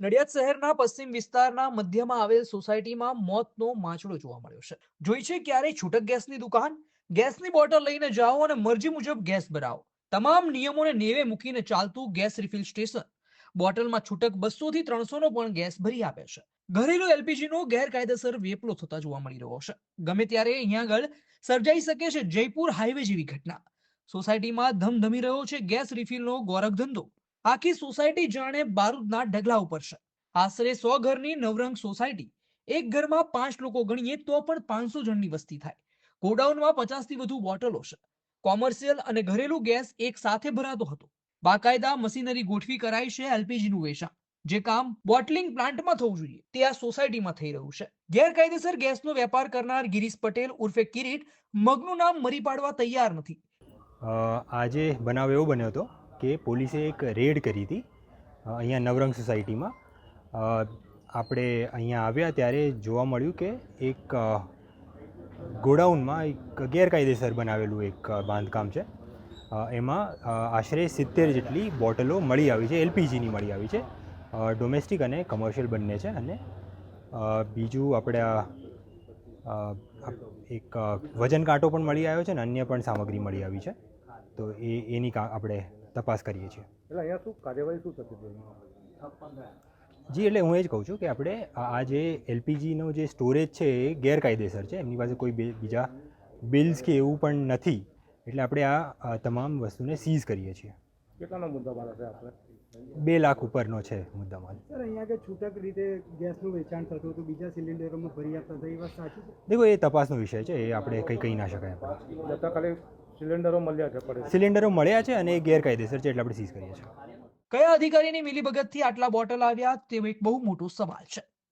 નડિયાદ શહેરના પશ્ચિમ વિસ્તારના મધ્યમાં આવેલ સોસાયટીમાં મોતનો માંચડો જોવા મળ્યો છે. જોઈ છે ક્યારે છૂટક ગેસની દુકાન? ગેસની બોટલ લઈને જાઓ અને મરજી મુજબ ગેસ ભરાવો તમામ નિયમોને નેવે મૂકીને ચાલતું ગેસ રિફિલ સ્ટેશન. બોટલમાં છૂટક બસો થી ત્રણસો નો પણ ગેસ ભરી આપે છે. ઘરેલુ એલપીજી નો ગેરકાયદેસર વેપલો થતા જોવા મળી રહ્યો છે. ગમે ત્યારે અહીંયા આગળ સર્જાઈ શકે છે જયપુર હાઈવે જેવી ઘટના. સોસાયટીમાં ધમધમી રહ્યો છે ગેસ રિફિલનો ગોરખ ધંધો. આખી સોસાયટી જાણે બારૂદના ઢગલા ઉપર છે. આશરે સો ઘરની નવરંગ સોસાયટી, એક ઘરમાં પાંચ લોકો ગણીએ તો પણ પાંચસો જણની વસ્તી થાય. ગોડાઉનમાં પચાસથી વધુ બોટલો છે. કોમર્શિયલ અને ઘરેલું ગેસ એક સાથે ભરાતો હતો. બાકાયદા મશીનરી ગોઠવી કરાઈ છે એલપીજી નું વેચાણ. જે કામ બોટલિંગ પ્લાન્ટમાં થવું જોઈએ, તે આ સોસાયટીમાં થઈ રહ્યું છે. ગેરકાયદેસર ગેસનો વેપાર કરનાર ગિરીશ પટેલ ઉર્ફે કિરીટ મગનું નામ મરી પાડવા તૈયાર નથી. આજે બનાવ એવો બન્યો હતો કે પોલીસે એક રેડ કરી હતી અહીંયા નવરંગ સોસાયટીમાં. આપણે અહીંયા આવ્યા ત્યારે જોવા મળ્યું કે એક ગોડાઉનમાં એક ગેરકાયદેસર બનાવેલું એક બાંધકામ છે. એમાં આશરે સિત્તેર જેટલી બોટલો મળી આવી છે, એલપીજીની મળી આવી છે. ડોમેસ્ટિક અને કમર્શિયલ બંને છે અને બીજું આપણે એક વજન કાંટો પણ મળી આવ્યો છે અને અન્ય પણ સામગ્રી મળી આવી છે. તો એ, એની કા- આપણે તપાસ કરીએ છીએ. એટલે અહીંયા શું કાર્યવાહી શું થતી હતી? જી એટલે હું એ જ કહું છું કે આપણે આ જે એલપીજીનો જે સ્ટોરેજ છે એ ગેરકાયદેસર છે. એમની પાસે કોઈ બે- બીજા બિલ્સ કે એવું પણ નથી. એટલે આપણે આ તમામ વસ્તુને સીઝ કરીએ છીએ. કેટલાનો મુદ્દા મારા છે આપણે? બે લાખ ઉપરનો છે મુદ્દામાલ. સર અહીંયા કે છૂટક રીતે ગેસનું વેચાણ થતું હતું બીજા સિલિન્ડરોમાં ભરી આપતા હતા એ વાત સાચી છે? દેખો એ તપાસનો વિષય છે એ આપણે કંઈ કહી ના શકાય આપણે. ખાલી સિલિન્ડરો મળ્યા છે પડે સિલિન્ડરો મળ્યા છે અને એ ગેરકાયદેસર છે એટલે આપણે સીઝ કરીએ છીએ. કયા અધિકારીની મિલીભગતથી આટલા બોટલ આવ્યા તે એક બહુ મોટો સવાલ છે.